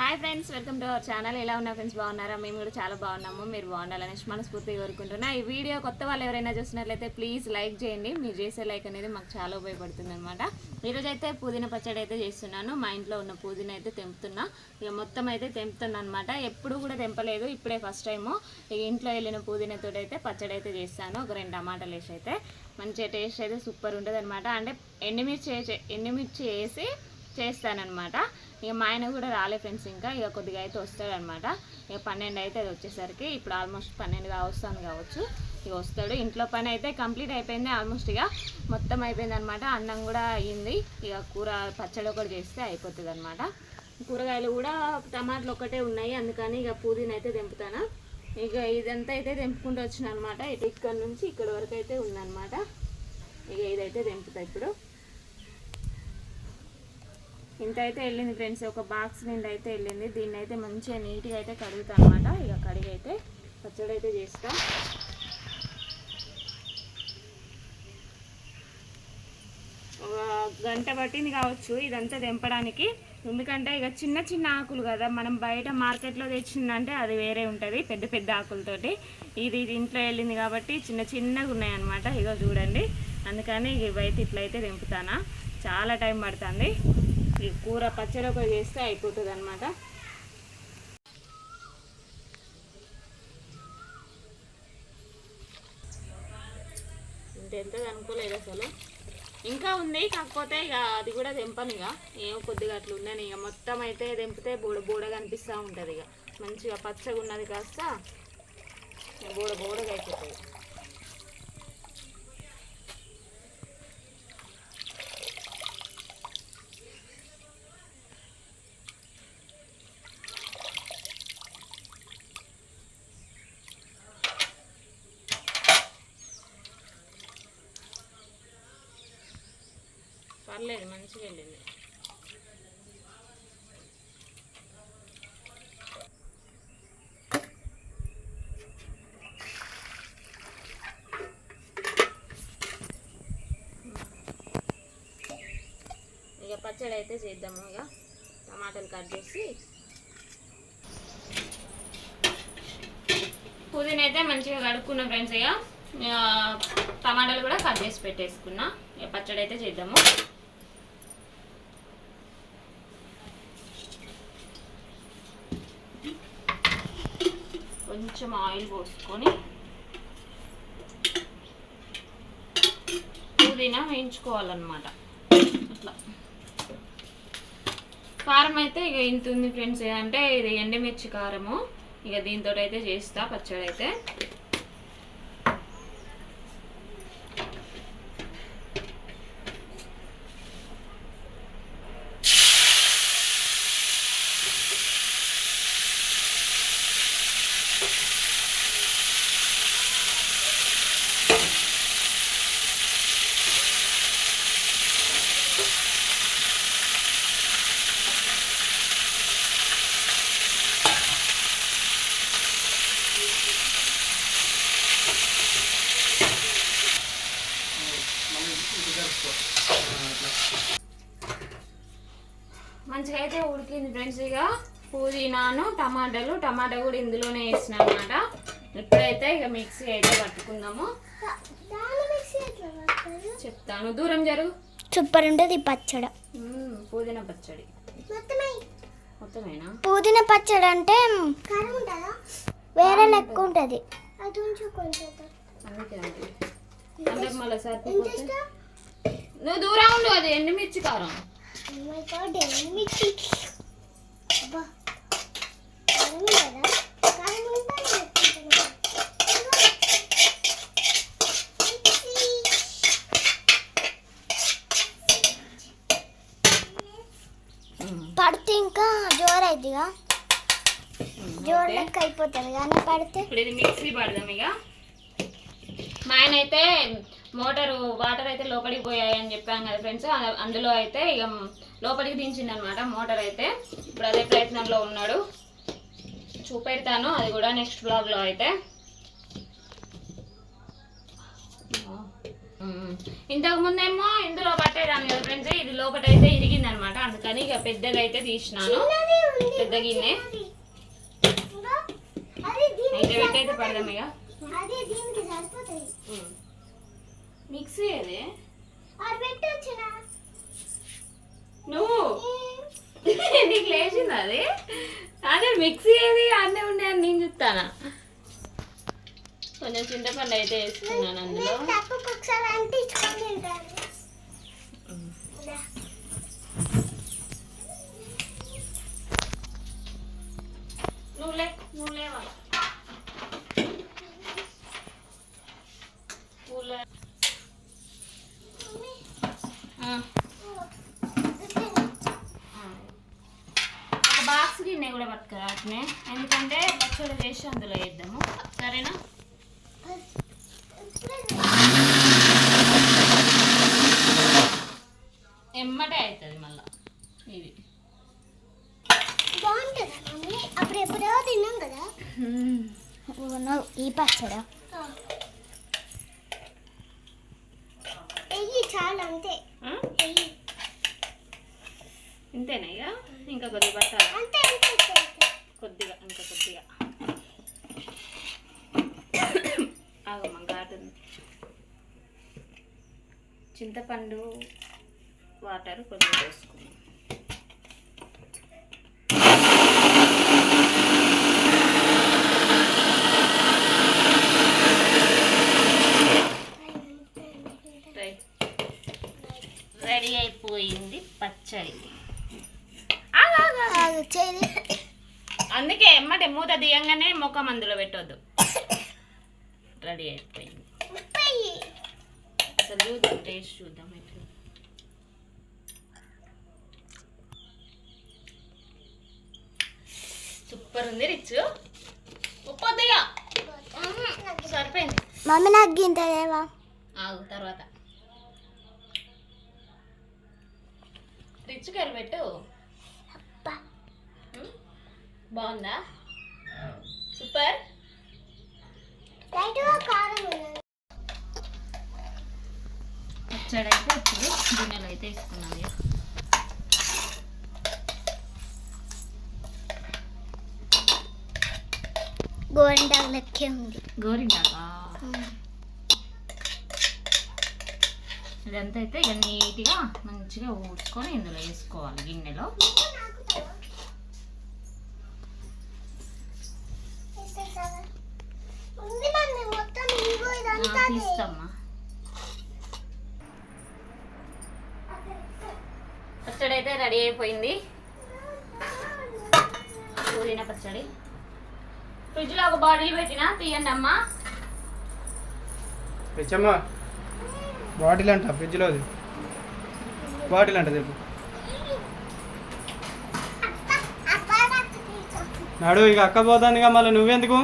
Hi friends welcome to our channel. ఎలా ఉన్నా friends? బాగున్నారా? మేము కూడా చాలా బాగున్నాము. మీరు బాగుండాలని మనస్ఫూర్తిగా కోరుకుంటున్నా. ఈ వీడియో కొత్త వాళ్ళు ఎవరైనా చూసినట్లయితే ప్లీజ్ లైక్ చేయండి. మీరు చేసే లైక్ అనేది మాకు చాలా ఉపయోగపడుతుంది అనమాట ఈరోజు అయితే పుదీనా పచ్చడి అయితే చేస్తున్నాను. మా ఇంట్లో ఉన్న పుదీనా అయితే తెంపుతున్నా. ఇక మొత్తం అయితే తెంపుతున్నా అనమాట ఎప్పుడు కూడా తెంపలేదు. ఇప్పుడే ఫస్ట్ టైము ఇంట్లో వెళ్ళిన పుదీనాతో అయితే పచ్చడి అయితే చేస్తాను. ఒక రెండు టమాటాలు వేసి అయితే. మంచిగా టేస్ట్ అయితే సూపర్ ఉంటుంది అనమాట అంటే ఎండుమిర్చి వేసి- ఎండుమిర్చి వేసి చేస్తానన్నమాట. ఇక మా ఆయన కూడా రాలే ఫ్రెండ్స్ ఇంకా ఇక కొద్దిగా అయితే వస్తాడనమాట ఇక పన్నెండు అయితే అది వచ్చేసరికి ఇప్పుడు ఆల్మోస్ట్ పన్నెండుగా వస్తుంది కావచ్చు. ఇక వస్తాడు. ఇంట్లో పని అయితే కంప్లీట్ అయిపోయింది ఆల్మోస్ట్ ఇక. మొత్తం అయిపోయింది అనమాట అన్నం కూడా అయ్యింది. ఇక కూర పచ్చడి ఒకటి చేస్తే అయిపోతుంది అనమాట కూరగాయలు కూడా టమాటాలు ఒకటే ఉన్నాయి. అందుకని ఇక పుదీనా అయితే తెంపుతాను. ఇక ఇదంతా అయితే తెంపుకుంటూ వచ్చిన అనమాట ఇక్కడ నుంచి ఇక్కడ వరకు అయితే ఉందన్నమాట. ఇక ఇదైతే తెంపుతా ఇప్పుడు. ఇంత అయితే వెళ్ళింది ఫ్రెండ్స్ ఒక బాక్స్ నిండా అయితే వెళ్ళింది. దీన్ని అయితే మంచిగా నీట్గా అయితే కడుగుతా అనమాట ఇక కడిగి అయితే పచ్చడి అయితే చేస్తా. ఒక గంట పట్టింది కావచ్చు ఇదంతా తెంపడానికి. ఎందుకంటే ఇక చిన్న చిన్న ఆకులు కదా మనం బయట మార్కెట్లో తెచ్చిందంటే అది వేరే ఉంటుంది పెద్ద పెద్ద ఆకులతోటి. ఇది ఇది ఇంట్లో వెళ్ళింది కాబట్టి చిన్న చిన్నగా ఉన్నాయన్నమాట. ఇగో చూడండి. అందుకని ఇక ఇవైతే ఇట్లయితే తెంపుతానా. చాలా టైం పడుతుంది. ఈ కూర పచ్చడి ఒకటి చేస్తే అయిపోతుంది అనమాట ఎంత అనుకోలేదు అసలు. ఇంకా ఉంది కాకపోతే ఇక అది కూడా తెంపను ఇక. ఏమో కొద్దిగా అట్లా ఉన్నాను ఇక మొత్తం అయితే తెంపితే బోడ బూడగా అనిపిస్తూ ఉంటుంది ఇక. మంచిగా పచ్చగా ఉన్నది కాస్త బోడ బోడగా అయిపోతుంది. పర్లేదు మంచిగా వెళ్ళింది. ఇక పచ్చడి అయితే చేద్దాము ఇక. టమాటాలు కట్ చేసి. పుదీనా అయితే మంచిగా కడుక్కున్నా ఫ్రెండ్స్ ఇక. ఇక టమాటాలు కూడా కట్ చేసి పెట్టేసుకున్నా. ఇక పచ్చడి అయితే చేద్దాము. కొంచెం ఆయిల్ పోసుకొని పుదీనా వేయించుకోవాలన్నమాట అట్లా కారం అయితే ఇక ఇంత ఉంది ఫ్రెండ్స్ అంటే ఇది ఎండుమిర్చి కారము ఇక దీంతో అయితే చేస్తా పచ్చడి అయితే మంచిగా అయితే ఉడికింది ఫ్రెండ్స్ ఇక పుదీనాను టమాటాలు టమాటా కూడా ఇందులోనే వేసిన అనమాట ఇప్పుడైతే ఇక మిక్సీ అయితే పట్టుకుందాము. చెప్తాను దూరం జరుగు సూపర్ ఉంటుంది ఈ పచ్చడి. పుదీనా పచ్చడి. మొత్తమేనా? పుదీనా పచ్చడి అంటే వేరే లెక్క ఉంటుంది నువ్వు దూరం ఉండు అది ఎండుమిర్చి కారం. పడితే ఇంకా జోరు అవుతుందిగా జోరు. లెక్క అయిపోతుంది కానీ పడితే ఇప్పుడు ఇది మిక్సీ పడదాం ఇక మా ఆయన అయితే మోటారు వాటర్ అయితే లోపలికి పోయాయి అని చెప్పాం కదా ఫ్రెండ్స్. అందులో అయితే ఇక లోపలికి దించింది అనమాట మోటార్ అయితే. ఇప్పుడు అదే ప్రయత్నంలో ఉన్నాడు. చూపెడతాను అది కూడా నెక్స్ట్ బ్లాగ్లో అయితే. ఇంతకుముందేమో ఇందులో పట్టేదాన్ని కదా ఫ్రెండ్స్ ఇది లోపల అయితే ఇరిగింది అనమాట అందుకని ఇక పెద్దగా అయితే తీసినాను. పెద్ద గిన్నె. అయితే పెట్టయితే పడదాం ఇక. మిక్సీ అది? నువ్వు? నీకు లేచింది అది? మిక్సీ ఏది? అన్నీ ఉండే అని నేను చెప్తానా కొంచెం చింతపండు అయితే వేసుకున్నాను అందులో. తప్పుకు ఒకసారి అంటించుకొని తింటాను దా. నువ్వు లే నువ్వు లేవా పూల ఆ, ఆ. ఒక బాక్స్ గిన్నె కూడా పట్టుకురా అట్నే. ఎందుకంటే పచ్చడి చేసి అందులో వేద్దాము. సరేనా? ఎమ్మటే అవుతుంది మళ్ళా. ఇది. బాగుంటుందా అప్పుడు ఎప్పుడో తిన్నాం కదా. ఈ పచ్చడా. చాలు అంతే. ఇంతేనా ఇక? ఇంకా కొద్దిగా పట్టాలి. కొద్దిగా ఇంకా కొద్దిగా. ఆగమ్మ ఘాటుంది చింతపండు వాటర్ కొద్దిగా రైట్. రెడీ అయిపోయింది పచ్చడి. వచ్చేది అందుకే ఎమ్మటే మూత తీయంగానే ముఖం అందులో పెట్టొద్దు. రెడీ అయిపోయింది. అసలు చూద్దాం టేస్ట్ చూద్దాం ఎట్లా సూపర్ ఉంది రిచ్. ఉప్పు వద్దుగా సరిపోయింది. మమ్మీ నాకు గింతదేవా ఆగు తర్వాత. రిచ్ కర్రీ పెట్టు. అబ్బా ఉమ్, బాగుందా? సూపర్. లైట్గా కారం ఉన్నది పచ్చడి అయితే ఇప్పుడు గిన్నెలు అయితే వేసుకున్నాం ఇక గోరింటాకు లెక్కే ఉంది. గోరింటాకా? ఇదంతా అయితే ఇక నీట్గా మంచిగా ఊడ్చుకొని ఇందులో వేసుకోవాలి గిన్నెలో ఉంది మమ్మీ మొత్తం ఇగో ఆ, ఇదంతా తీస్తామ్మా పచ్చడి అయితే రెడీ అయిపోయింది. పుదీనా పచ్చడి. ఫ్రిడ్జ్లో ఒక బాటిల్ పెట్టినా తీయండి అమ్మా. తెచ్చమ్మా. బాటిల్ అంట ఫ్రిడ్జ్లోది బాటిల్ అంట చెప్పు నడు ఇక అక్క పోతాందిగా మళ్ళీ నువ్వెందుకు?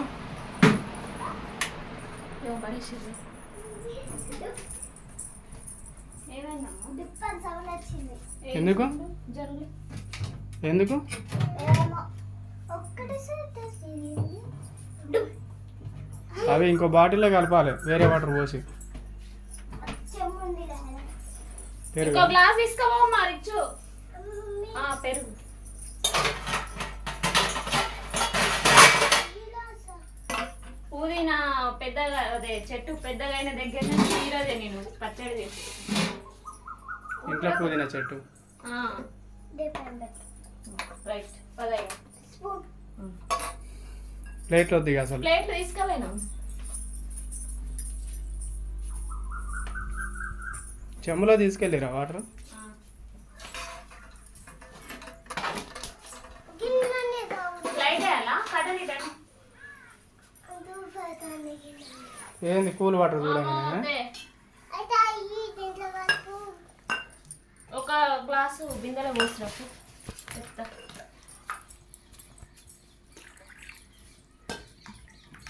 ఎందుకు? ఎందుకు? ఏమో ఒక్కటి అవి ఇంకో బాటిల్లో కలపాలి. వేరే వాటర్ పోసి. పెరుగు. గ్లాస్ తీసుకోవమ్మా రిచ్చు ఆ, పెరుగు. పుదీనా పెద్దగా అదే చెట్టు పెద్దగా అయిన దగ్గర నుంచి ఈరోజే నేను పచ్చడి చేసి ఇంట్లో పుదీనా చెట్టు. రైట్ పదయ్య స్పూన్ ప్లేట్లో వద్దు అసలు. ప్లేట్ తీసుకోలేను చెమ్ములో తీసుకెళ్ళిరా వాటర్. ఏంది కూల్ వాటర్ చూడండి అదే అయితే అయ్యి దీంట్లో వరకు ఒక గ్లాసు బిందెలో పోసినప్పుడు చెప్తా.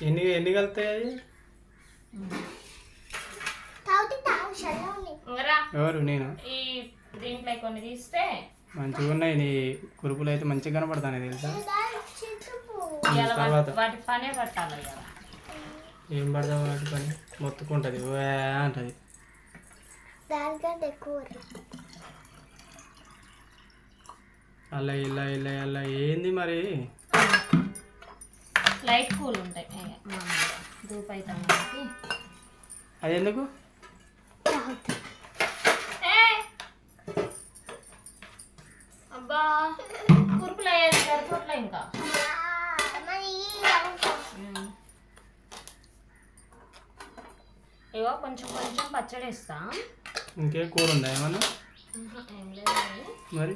ఎన్ని ఎన్ని కలుతాయి ఎవరు? నేను. ఈ దీంట్లో కొన్ని తీస్తే మంచిగా ఉన్నాయి. నీ కురుపులు అయితే మంచిగా కనపడతాయి తెలుసా? తర్వాత. వాటి పనే పట్టాలి కదా. ఏం పడదాం వాటి పని? మొత్తుకుంటుంది. అంటది. దానికంటే ఎక్కువ అలా ఇలా ఇలా ఇలా ఏంది మరి? లైట్ కూల్ ఉంటాయి. ధూప్ అవుతాం అది ఎందుకు ఏ! అబ్బా కురుపులు అయ్యేది సరిపోట్లే ఇంకా. ఇగో కొంచెం కొంచెం పచ్చడి వేస్తా. ఇంకేం కూర ఉందా ఏమన్నా? ఆహా, ఏం లేదు మరి?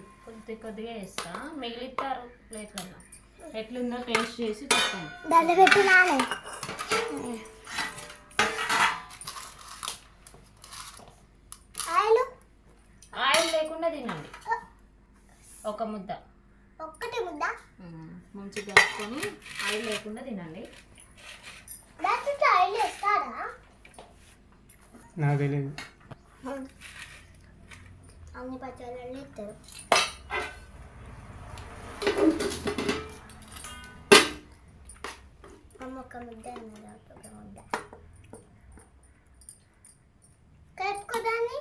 కొద్ది కొద్దిగా వేస్తా. మిగిలిస్తారు ప్లేట్లలో ఎట్లుందో టేస్ట్ చేసి చెప్తాను దండ పెట్టి ఆయిలు? ఆయిల్ లేకుండా తినండి. ఒక ముద్ద. ఒక్కటి ముద్ద? మంచిగా కలుపుకొని ఆయిల్ లేకుండా తినండి. ఆయిల్ వేస్తారా నాకు తెలియదు అన్ని పచ్చళ్ళు ఇస్తారు అమ్మ ఒక ముద్ద అన్నది ఒక ముద్ద కలుపుకోదాన్ని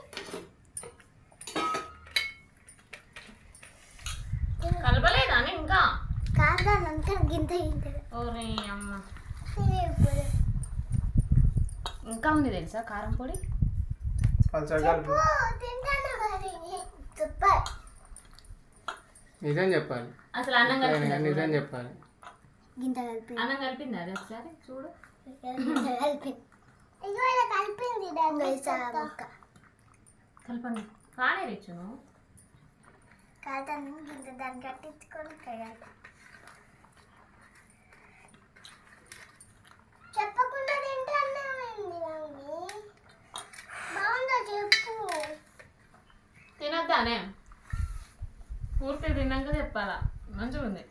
కలపలేదా ఇంకా? కాదానంతా గింత గింత. ఓరే అమ్మ. ఇంకా ఉంది తెలుసా కారం పొడి? తింటాను సూపర్ నిజం చెప్పాలి. అసలు అన్నం కలిపిందా నిజం చెప్పాలి. గింత కలిపి. అన్నం కలిపిందా? అది ఒకసారి చూడు. కలిపి. ఇగో ఇలా కలిపింది దాన్ని. కలపండి. కానే రిచ్చును కాదని గింత దాన్ని కట్టించుకొని చేయాలి చెప్పకుండా తింటానే బాగుందా చెప్పు తినొద్దానే పూర్తి తిన్నాక చెప్పాలా? మంచిగా ఉంది